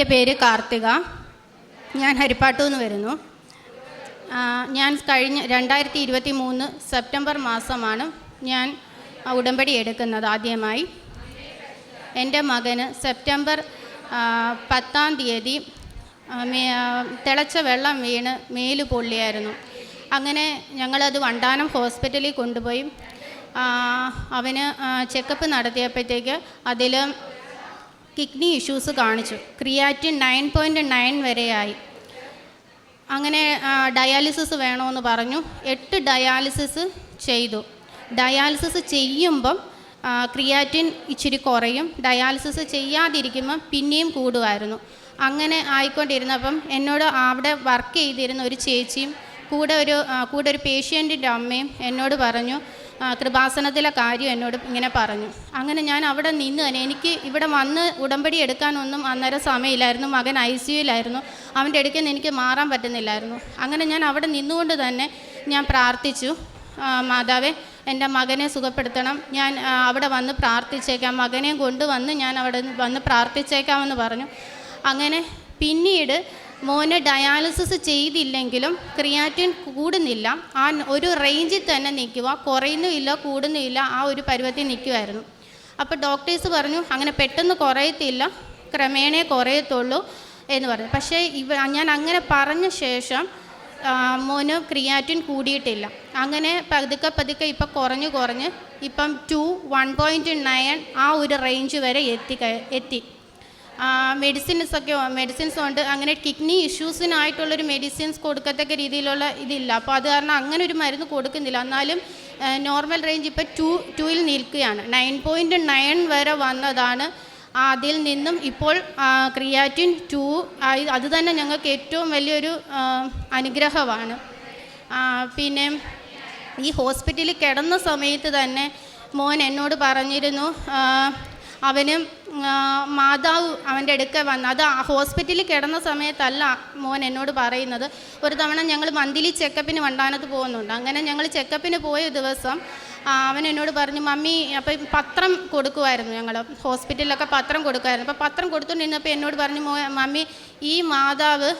എന്റെ പേര് കാർത്തിക. ഞാൻ ഹരിപ്പാട്ടു നിന്ന് വരുന്നു ഞാൻ കഴിഞ്ഞ രണ്ടായിരത്തി ഇരുപത്തി മൂന്ന് സെപ്റ്റംബർ മാസമാണ് ഞാൻ ഉടമ്പടി എടുക്കുന്നത് ആദ്യമായി. എന്റെ മകന് സെപ്റ്റംബർ പത്താം തീയതി തിളച്ച വെള്ളം വീണ് മേൽ പൊള്ളിയായിരുന്നു. അങ്ങനെ ഞങ്ങളത് വണ്ടാനം ഹോസ്പിറ്റലിൽ കൊണ്ടുപോയി. അവന് ചെക്കപ്പ് നടത്തിയപ്പോഴത്തേക്ക് അതിൽ കിഡ്നി ഇഷ്യൂസ് കാണിച്ചു. ക്രിയാറ്റിൻ നയൻ പോയിന്റ് നയൻ വരെയായി അങ്ങനെ ഡയാലിസിസ് വേണമെന്ന് പറഞ്ഞു. എട്ട് ഡയാലിസിസ് ചെയ്തു. ഡയാലിസിസ് ചെയ്യുമ്പം ക്രിയാറ്റിൻ ഇച്ചിരി കുറയും. ഡയാലിസിസ് ചെയ്യാതിരിക്കുമ്പം പിന്നെയും കൂടുമായിരുന്നു. അങ്ങനെ ആയിക്കൊണ്ടിരുന്നപ്പം എന്നോട് അവിടെ വർക്ക് ചെയ്തിരുന്ന ഒരു ചേച്ചിയും കൂടെ ഒരു കൂടെ ഒരു പേഷ്യന്റിന്റെ അമ്മയും എന്നോട് പറഞ്ഞു കൃപാസനത്തിലെ കാര്യം എന്നോട് ഇങ്ങനെ പറഞ്ഞു. അങ്ങനെ ഞാൻ അവിടെ നിന്ന് തന്നെ എനിക്ക് ഇവിടെ വന്ന് ഉടമ്പടി എടുക്കാനൊന്നും അന്നേരം സമയമില്ലായിരുന്നു. മകൻ ഐ സിയുലായിരുന്നു അവന്റെ അടുക്കൽ നിന്ന് എനിക്ക് മാറാൻ പറ്റുന്നില്ലായിരുന്നു. അങ്ങനെ ഞാൻ അവിടെ നിന്നുകൊണ്ട് തന്നെ ഞാൻ പ്രാർത്ഥിച്ചു. മാതാവേ എന്റെ മകനെ സുഖപ്പെടുത്തണം. ഞാൻ അവിടെ വന്ന് പ്രാർത്ഥിച്ചേക്കാം. മകനെ കൊണ്ടുവന്ന് ഞാൻ അവിടെ വന്ന് പ്രാർത്ഥിച്ചേക്കാമെന്ന് പറഞ്ഞു. അങ്ങനെ പിന്നീട് മോന് ഡയാലിസിസ് ചെയ്തില്ലെങ്കിലും ക്രിയാറ്റിൻ കൂടുന്നില്ല. ആ ഒരു റേഞ്ചിൽ തന്നെ നിൽക്കുക കുറയുന്നുമില്ല കൂടുന്നുമില്ല ആ ഒരു പരുവത്തിൽ നിൽക്കുമായിരുന്നു അപ്പോൾ ഡോക്ടേഴ്സ് പറഞ്ഞു അങ്ങനെ പെട്ടെന്ന് കുറയത്തില്ല. ക്രമേണേ കുറയത്തുള്ളൂ എന്ന് പറഞ്ഞു. പക്ഷേ ഇവ ഞാൻ അങ്ങനെ പറഞ്ഞ ശേഷം മോന് ക്രിയാറ്റിൻ കൂടിയിട്ടില്ല. അങ്ങനെ പതുക്കെ പതുക്കെ ഇപ്പം കുറഞ്ഞ് കുറഞ്ഞ് ഇപ്പം ടു വൺ പോയിന്റ് നയൻ ആ ഒരു റേഞ്ച് വരെ എത്തി എത്തി. മെഡിസിൻസ് ഒക്കെ മെഡിസിൻസ് ഉണ്ട്. അങ്ങനെ കിഡ്നി ഇഷ്യൂസിനായിട്ടുള്ളൊരു മെഡിസിൻസ് കൊടുക്കത്തക്ക രീതിയിലുള്ള ഇതില്ല. അപ്പോൾ അത് കാരണം അങ്ങനെ ഒരു മരുന്ന് കൊടുക്കുന്നില്ല. എന്നാലും നോർമൽ റേഞ്ച് ഇപ്പോൾ ടു ടൂയിൽ നിൽക്കുകയാണ്. നയൻ പോയിന്റ് നയൻ വരെ വന്നതാണ്. അതിൽ നിന്നും ഇപ്പോൾ ക്രിയാറ്റിൻ ടു അത് തന്നെ ഞങ്ങൾക്ക് ഏറ്റവും വലിയൊരു അനുഗ്രഹമാണ്. പിന്നെ ഈ ഹോസ്പിറ്റലിൽ കിടന്ന സമയത്ത് തന്നെ മോൻ എന്നോട് പറഞ്ഞിരുന്നു അവന് മാതാവ് അവന്റെ അടുക്ക വന്ന് അത് ഹോസ്പിറ്റലിൽ കിടന്ന സമയത്തല്ല മോൻ എന്നോട് പറയുന്നത്. ഒരു തവണ ഞങ്ങൾ മന്തിലി ചെക്കപ്പിന് വണ്ടാനത്ത് പോകുന്നുണ്ട്. അങ്ങനെ ഞങ്ങൾ ചെക്കപ്പിന് പോയ ദിവസം അവൻ എന്നോട് പറഞ്ഞു മമ്മി അപ്പം പത്രം കൊടുക്കുമായിരുന്നു ഞങ്ങൾ. ഹോസ്പിറ്റലിലൊക്കെ പത്രം കൊടുക്കുമായിരുന്നു അപ്പോൾ പത്രം കൊടുത്തുകൊണ്ടിരുന്നപ്പോൾ എന്നോട് പറഞ്ഞു മോ മമ്മി ഈ മാതാവ്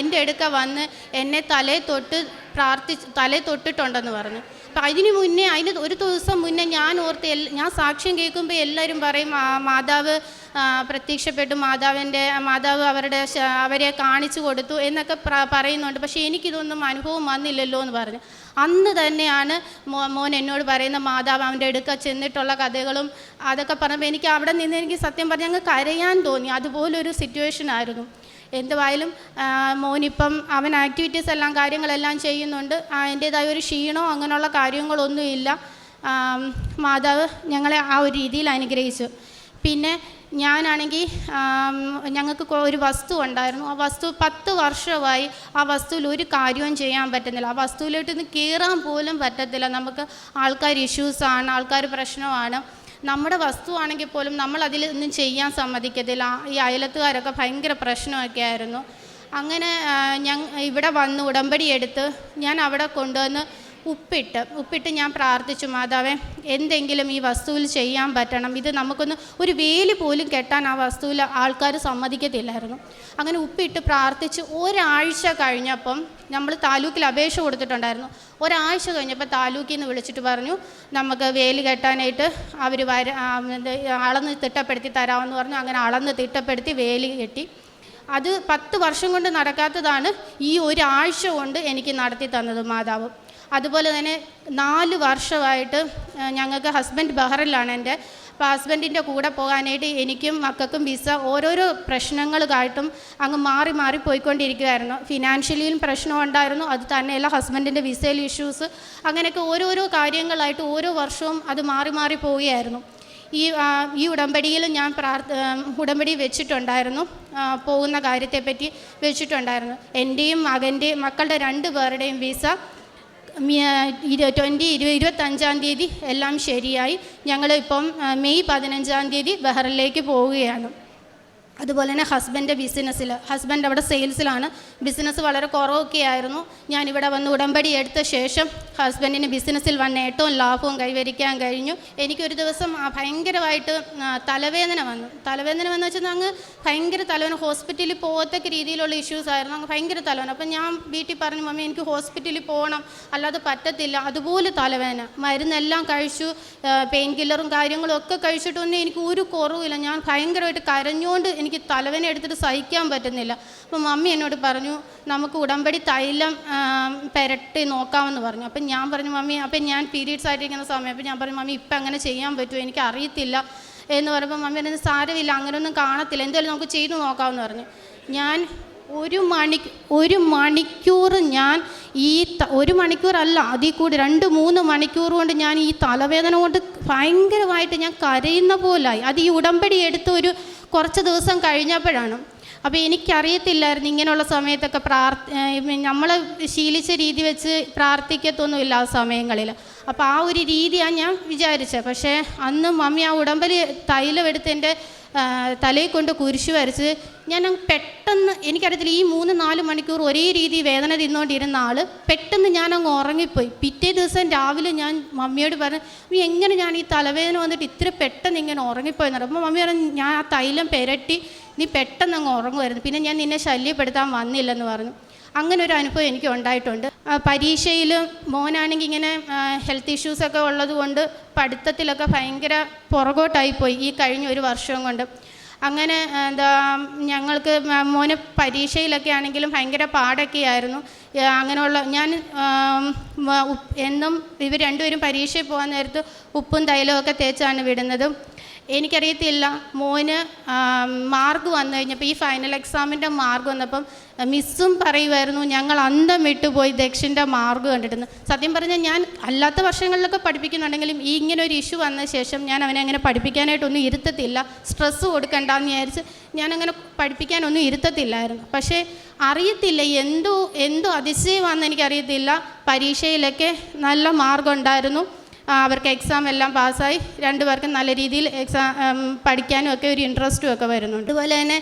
എന്റെ അടുക്ക വന്ന് എന്നെ തലേ തൊട്ട് പ്രാർത്ഥിച്ച് തലേ തൊട്ടിട്ടുണ്ടെന്ന് പറഞ്ഞു. അപ്പം അതിന് മുന്നേ അതിന് ഒരു ദിവസം മുന്നേ ഞാൻ ഓർത്ത് ഞാൻ സാക്ഷ്യം കേൾക്കുമ്പോൾ എല്ലാവരും പറയും "ആ, മാതാവ് പ്രത്യക്ഷപ്പെട്ടു. മാതാവിന്റെ മാതാവ് അവരുടെ അവരെ കാണിച്ചു കൊടുത്തു എന്നൊക്കെ പറയുന്നുണ്ട്. പക്ഷേ എനിക്കിതൊന്നും അനുഭവം വന്നില്ലല്ലോ എന്ന് പറഞ്ഞു. അന്ന് തന്നെയാണ് മോൻ എന്നോട് പറയുന്ന മാതാവ് അവന്റെ അടുക്ക ചെന്നിട്ടുള്ള കഥകളും അതൊക്കെ പറഞ്ഞപ്പോൾ എനിക്ക് അവിടെ നിന്ന് എനിക്ക് സത്യം പറഞ്ഞ് അങ്ങ് കരയാൻ തോന്നി. അതുപോലൊരു സിറ്റുവേഷൻ ആയിരുന്നു. എന്തുവായാലും മോനിപ്പം അവൻ ആക്ടിവിറ്റീസ് എല്ലാം കാര്യങ്ങളെല്ലാം ചെയ്യുന്നുണ്ട്. അതിന്റേതായ ഒരു ക്ഷീണോ അങ്ങനെയുള്ള കാര്യങ്ങളൊന്നുമില്ല. മാതാവ് ഞങ്ങളെ ആ ഒരു രീതിയിൽ അനുഗ്രഹിച്ചു. പിന്നെ ഞാനാണെങ്കിൽ ഞങ്ങൾക്ക് ഒരു വസ്തു ഉണ്ടായിരുന്നു. ആ വസ്തു പത്ത് വർഷമായി ആ വസ്തുവിൽ ഒരു കാര്യവും ചെയ്യാൻ പറ്റുന്നില്ല. ആ വസ്തുവിലോട്ട് നിന്ന് കയറാൻ പോലും പറ്റത്തില്ല. നമുക്ക് ആൾക്കാർ ഇഷ്യൂസാണ് ആൾക്കാർ പ്രശ്നമാണ്. നമ്മുടെ വസ്തു ആണെങ്കിൽ പോലും നമ്മൾ അതിൽ ഒന്നും ചെയ്യാൻ സമ്മതിക്കത്തില്ല. ഈ അയലത്തുകാരൊക്കെ ഭയങ്കര പ്രശ്നമൊക്കെ ആയിരുന്നു. അങ്ങനെ ഞാൻ ഇവിടെ വന്ന് ഉടമ്പടി എടുത്ത് ഞാൻ അവിടെ കൊണ്ടുവന്ന് ഉപ്പിട്ട് ഉപ്പിട്ട് ഞാൻ പ്രാർത്ഥിച്ചു മാതാവേ എന്തെങ്കിലും ഈ വസ്തുവിൽ ചെയ്യാൻ പറ്റണം. ഇത് നമുക്കൊന്ന് ഒരു വേലി പോലും കെട്ടാൻ ആ വസ്തുവിൽ ആൾക്കാർ സമ്മതിക്കത്തില്ലായിരുന്നു. അങ്ങനെ ഉപ്പിട്ട് പ്രാർത്ഥിച്ച് ഒരാഴ്ച കഴിഞ്ഞപ്പം നമ്മൾ താലൂക്കിൽ അപേക്ഷ കൊടുത്തിട്ടുണ്ടായിരുന്നു. ഒരാഴ്ച കഴിഞ്ഞപ്പോൾ താലൂക്കിൽ നിന്ന് വിളിച്ചിട്ട് പറഞ്ഞു നമുക്ക് വേലി കെട്ടാനായിട്ട് അവർ വര അളന്ന് തിട്ടപ്പെടുത്തി തരാമെന്ന് പറഞ്ഞു. അങ്ങനെ അളന്ന് തിട്ടപ്പെടുത്തി വേലി കെട്ടി. അത് പത്ത് വർഷം കൊണ്ട് നടക്കാത്തതാണ് ഈ ഒരാഴ്ച കൊണ്ട് എനിക്ക് നടത്തി തന്നത് മാതാവ്. അതുപോലെ തന്നെ നാല് വർഷമായിട്ട് ഞങ്ങൾക്ക് ഹസ്ബൻഡ് ബഹറിലാണ് എന്റെ. അപ്പോൾ ഹസ്ബൻഡിന്റെ കൂടെ പോകാനായിട്ട് എനിക്കും മക്കൾക്കും വിസ ഓരോരോ പ്രശ്നങ്ങൾക്കായിട്ടും അങ്ങ് മാറി മാറി പോയിക്കൊണ്ടിരിക്കുമായിരുന്നു ഫിനാൻഷ്യലിയും പ്രശ്നം ഉണ്ടായിരുന്നു. അത് തന്നെയല്ല ഹസ്ബൻഡിന്റെ വിസയിൽ ഇഷ്യൂസ് അങ്ങനെയൊക്കെ ഓരോരോ കാര്യങ്ങളായിട്ട് ഓരോ വർഷവും അത് മാറി മാറി പോവുകയായിരുന്നു. ഈ ഈ ഉടമ്പടിയിൽ ഞാൻ പ്രാർത്ഥ ഉടമ്പടി വെച്ചിട്ടുണ്ടായിരുന്നു. പോകുന്ന കാര്യത്തെപ്പറ്റി വെച്ചിട്ടുണ്ടായിരുന്നു. എന്റെയും മകന്റെയും മക്കളുടെ രണ്ട് പേരുടെയും വിസ ട്വന്റി ഇരു ഇരുപത്തഞ്ചാം തീയതി എല്ലാം ശരിയായി. ആ, മെയ് പതിനഞ്ചാം തീയതി ബഹ്റിലേക്ക് പോവുകയാണ്. അതുപോലെ തന്നെ ഹസ്ബൻഡ് ബിസിനസ്സിൽ ഹസ്ബൻഡ് അവിടെ സെയിൽസിലാണ്. ബിസിനസ് വളരെ കുറവൊക്കെ ആയിരുന്നു. ഞാനിവിടെ വന്ന് ഉടമ്പടി എടുത്ത ശേഷം ഹസ്ബൻഡിന് ബിസിനസ്സിൽ വന്ന ഏറ്റവും ലാഭവും കൈവരിക്കാൻ കഴിഞ്ഞു. എനിക്കൊരു ദിവസം ഭയങ്കരമായിട്ട് തലവേദന വന്നു. തലവേദന വന്നു വെച്ചാൽ അങ്ങ് ഭയങ്കര തലവേദന. ഹോസ്പിറ്റലിൽ പോകത്തക്ക രീതിയിലുള്ള ഇഷ്യൂസ് ആയിരുന്നു. അങ്ങ് ഭയങ്കര തലവേദന. അപ്പം ഞാൻ വീട്ടിൽ പറഞ്ഞു മമ്മി എനിക്ക് ഹോസ്പിറ്റലിൽ പോകണം. അല്ലാതെ പറ്റത്തില്ല. അതുപോലെ തലവേദന. മരുന്നെല്ലാം കഴിച്ചു പെയിൻ കില്ലറും കാര്യങ്ങളും ഒക്കെ കഴിച്ചിട്ടൊന്നും എനിക്ക് ഒരു കുറവില്ല ഞാൻ ഭയങ്കരമായിട്ട് കരഞ്ഞുകൊണ്ട് എനിക്ക് തലവേദന എടുത്തിട്ട് സഹിക്കാൻ പറ്റുന്നില്ല. അപ്പോൾ മമ്മി എന്നോട് പറഞ്ഞു നമുക്ക് ഉടമ്പടി തൈലം പെരട്ടി നോക്കാമെന്ന് പറഞ്ഞു. അപ്പം ഞാൻ പറഞ്ഞു മമ്മി അപ്പം ഞാൻ പീരീഡ്സ് ആയിട്ടിരിക്കുന്ന സമയം അപ്പം ഞാൻ പറഞ്ഞു മമ്മി ഇപ്പം അങ്ങനെ ചെയ്യാൻ പറ്റുമോ? എനിക്ക് അറിയത്തില്ല. എന്ന് പറയുമ്പോൾ മമ്മി എന്നെ സാരമില്ല അങ്ങനെയൊന്നും കാണത്തില്ല. എന്തായാലും നമുക്ക് ചെയ്തു നോക്കാമെന്ന് പറഞ്ഞു. ഞാൻ ഒരു മണി ഒരു മണിക്കൂർ ഞാൻ ഈ ഒരു മണിക്കൂറല്ല അതിൽ കൂടി രണ്ട് മൂന്ന് മണിക്കൂർ കൊണ്ട് ഞാൻ ഈ തലവേദന കൊണ്ട് ഭയങ്കരമായിട്ട് ഞാൻ കരയുന്ന പോലായി. അത് ഈ ഉടമ്പടി എടുത്ത് ഒരു കുറച്ച് ദിവസം കഴിഞ്ഞപ്പോഴാണ്. അപ്പോൾ എനിക്കറിയത്തില്ലായിരുന്നു ഇങ്ങനെയുള്ള സമയത്തൊക്കെ പ്രാർത്ഥ നമ്മൾ ശീലിച്ച രീതി വെച്ച് പ്രാർത്ഥിക്കത്തൊന്നുമില്ല ആ സമയങ്ങളിൽ. അപ്പോൾ ആ ഒരു രീതിയാണ് ഞാൻ വിചാരിച്ചത്. പക്ഷേ അന്ന് മമ്മി ആ ഉടമ്പലി തൈലം എടുത്ത് എന്റെ തലയിൽ കൊണ്ട് കുരിശു വരച്ച് ഞാൻ പെട്ടെന്ന് എനിക്കറിയത്തില്ല ഈ മൂന്ന് നാല് മണിക്കൂർ ഒരേ രീതി വേദന തിന്നുകൊണ്ടിരുന്ന ആൾ പെട്ടെന്ന് ഞാൻ അങ്ങ് ഉറങ്ങിപ്പോയി. പിറ്റേ ദിവസം രാവിലെ ഞാൻ മമ്മിയോട് പറഞ്ഞു "മമ്മി, എങ്ങനെ ഞാൻ ഈ തലവേദന വന്നിട്ട് ഇത്ര പെട്ടെന്ന് ഇങ്ങനെ ഉറങ്ങിപ്പോയെന്ന് അപ്പോൾ മമ്മി പറഞ്ഞു ഞാൻ ആ തൈലം പെരട്ടി നീ പെട്ടെന്ന് അങ്ങ് ഉറങ്ങുമായിരുന്നു. പിന്നെ ഞാൻ നിന്നെ ശല്യപ്പെടുത്താൻ വന്നില്ലെന്ന് പറഞ്ഞു. അങ്ങനെ ഒരു അനുഭവം എനിക്ക് ഉണ്ടായിട്ടുണ്ട് പരീക്ഷയിൽ മോനാണെങ്കിൽ ഇങ്ങനെ ഹെൽത്ത് ഇഷ്യൂസൊക്കെ ഉള്ളത് കൊണ്ട് പഠിത്തത്തിലൊക്കെ ഭയങ്കര പുറകോട്ടായിപ്പോയി ഈ കഴിഞ്ഞ ഒരു വർഷം കൊണ്ട്. അങ്ങനെ എന്താ ഞങ്ങൾക്ക് മോന് പരീക്ഷയിലൊക്കെ ആണെങ്കിലും ഭയങ്കര പാടൊക്കെ ആയിരുന്നു അങ്ങനെയുള്ള ഞാൻ എന്നും ഇവർ രണ്ടുപേരും പരീക്ഷയിൽ പോകാൻ നേരത്ത് ഉപ്പും തൈലവും ഒക്കെ തേച്ചാണ് വിടുന്നത്. എനിക്കറിയത്തില്ല. മോന് മാർക്ക് വന്നു കഴിഞ്ഞപ്പോൾ ഈ ഫൈനൽ എക്സാമിന്റെ മാർക്ക് വന്നപ്പം മിസ്സും പറയുമായിരുന്നു ഞങ്ങൾ അന്തം വിട്ടുപോയി ദക്ഷിന്റെ മാർക്ക് കണ്ടിട്ടുന്ന്. സത്യം പറഞ്ഞാൽ ഞാൻ അല്ലാത്ത വർഷങ്ങളിലൊക്കെ പഠിപ്പിക്കുന്നുണ്ടെങ്കിലും ഈ ഇങ്ങനെ ഒരു ഇഷ്യൂ വന്ന ശേഷം ഞാൻ അവനെ അങ്ങനെ പഠിപ്പിക്കാനായിട്ടൊന്നും ഇരുത്തത്തില്ല. സ്ട്രെസ്സ് കൊടുക്കണ്ടെന്ന് വിചാരിച്ച് ഞാനങ്ങനെ പഠിപ്പിക്കാനൊന്നും ഇരുത്തത്തില്ലായിരുന്നു. പക്ഷേ അറിയത്തില്ല എന്തോ എന്തോ അതിശയമാണെന്ന് എനിക്കറിയത്തില്ല. പരീക്ഷയിലൊക്കെ നല്ല മാർക്ക് ഉണ്ടായിരുന്നു അവർക്ക് എക്സാം എല്ലാം പാസ്സായി. രണ്ടുപേർക്കും നല്ല രീതിയിൽ എക്സാം പഠിക്കാനും ഒക്കെ ഒരു ഇൻട്രസ്റ്റും ഒക്കെ വരുന്നുണ്ട്. അതുപോലെ തന്നെ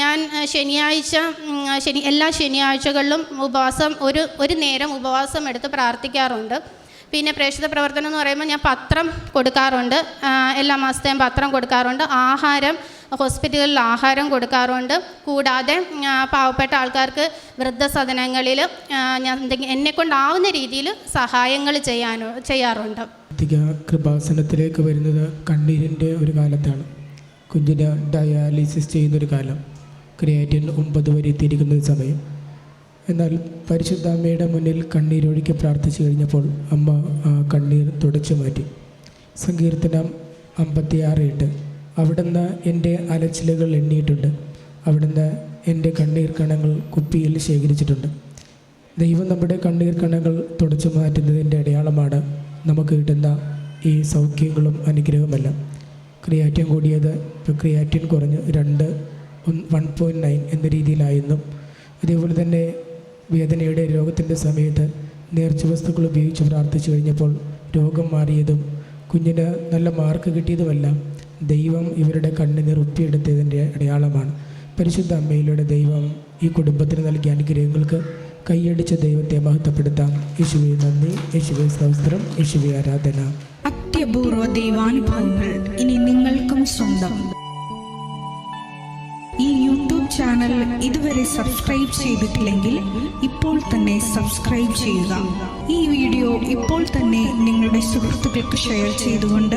ഞാൻ ശനിയാഴ്ച ശനി എല്ലാ ശനിയാഴ്ചകളിലും ഉപവാസം ഒരു ഒരു നേരം ഉപവാസം എടുത്ത് പ്രാർത്ഥിക്കാറുണ്ട്. പിന്നെ പ്രേക്ഷിത പ്രവർത്തനം എന്ന് പറയുമ്പോൾ ഞാൻ പത്രം കൊടുക്കാറുണ്ട്. എല്ലാ മാസത്തെയും പത്രം കൊടുക്കാറുണ്ട്. ആഹാരം ഹോസ്പിറ്റലുകളിൽ ആഹാരം കൊടുക്കാറുണ്ട്. കൂടാതെ പാവപ്പെട്ട ആൾക്കാർക്ക് വൃദ്ധസദനങ്ങളിൽ ഞാൻ എന്നെക്കൊണ്ടാവുന്ന രീതിയിൽ സഹായങ്ങൾ ചെയ്യാനോ ചെയ്യാറുണ്ട്. കൃപാസനത്തിലേക്ക് വരുന്നത് കണ്ണീരിന്റെ ഒരു കാലത്താണ്. കുഞ്ഞിന് ഡയാലിസിസ് ചെയ്യുന്നൊരു കാലം. ക്രിയേറ്റിൻ ഒമ്പത് വരെ എത്തിയിരിക്കുന്ന സമയം. എന്നാൽ പരിശുദ്ധ അമ്മയുടെ മുന്നിൽ കണ്ണീരൊഴുക്കി പ്രാർത്ഥിച്ചു കഴിഞ്ഞപ്പോൾ അമ്മ ആ കണ്ണീർ തുടച്ചു മാറ്റി. സങ്കീർത്തനം അമ്പത്തിയാറ് എട്ട്. അവിടുന്ന് എന്റെ അലച്ചിലുകൾ എണ്ണിയിട്ടുണ്ട്. അവിടുന്ന് എന്റെ കണ്ണീർ കണങ്ങൾ കുപ്പിയിൽ ശേഖരിച്ചിട്ടുണ്ട്. ദൈവം നമ്മുടെ കണ്ണീർ കണങ്ങൾ തുടച്ചു മാറ്റുന്നതിന്റെ അടയാളമാണ്. നമുക്ക് കിട്ടുന്ന ഈ സൗഖ്യങ്ങളും അനുഗ്രഹമെല്ലാം ക്രിയാറ്റിൻ കൂടിയത് ഇപ്പോൾ ക്രിയാറ്റിൻ കുറഞ്ഞ് രണ്ട് വൺ പോയിന്റ് നയൻ എന്ന രീതിയിലായിരുന്നു അതേപോലെ തന്നെ വേദനയുടെ രോഗത്തിന്റെ സമയത്ത് നേർച്ച വസ്തുക്കൾ ഉപയോഗിച്ച് പ്രാർത്ഥിച്ചു കഴിഞ്ഞപ്പോൾ രോഗം മാറിയതും കുഞ്ഞിന് നല്ല മാർക്ക് കിട്ടിയതുമെല്ലാം ദൈവം ഇവരുടെ കണ്ണുനീർ ഒപ്പിയെടുത്തതിന്റെ അടയാളമാണ്. പരിശുദ്ധ അമ്മയിലൂടെ ദൈവം ഈ കുടുംബത്തിന് നൽകിയ അനുഗ്രഹങ്ങൾക്ക് കൈയടിച്ച ദൈവത്തെ മഹത്വപ്പെടുത്താം. യേശുവെ നന്ദി. യേശുവെ സ്തോത്രം. യേശുവെ ആരാധന. അത്യപൂർവ ദൈവാനുഭവങ്ങൾ ഇനി നിങ്ങൾക്കും സ്വന്തം. ഈ യൂട്യൂബ് ചാനൽ ഇതുവരെ സബ്സ്ക്രൈബ് ചെയ്തിട്ടില്ലെങ്കിൽ ഇപ്പോൾ തന്നെ സബ്സ്ക്രൈബ് ചെയ്യുക. ഈ വീഡിയോ ഇപ്പോൾ തന്നെ നിങ്ങളുടെ സുഹൃത്തുക്കൾക്ക് ഷെയർ ചെയ്തുകൊണ്ട്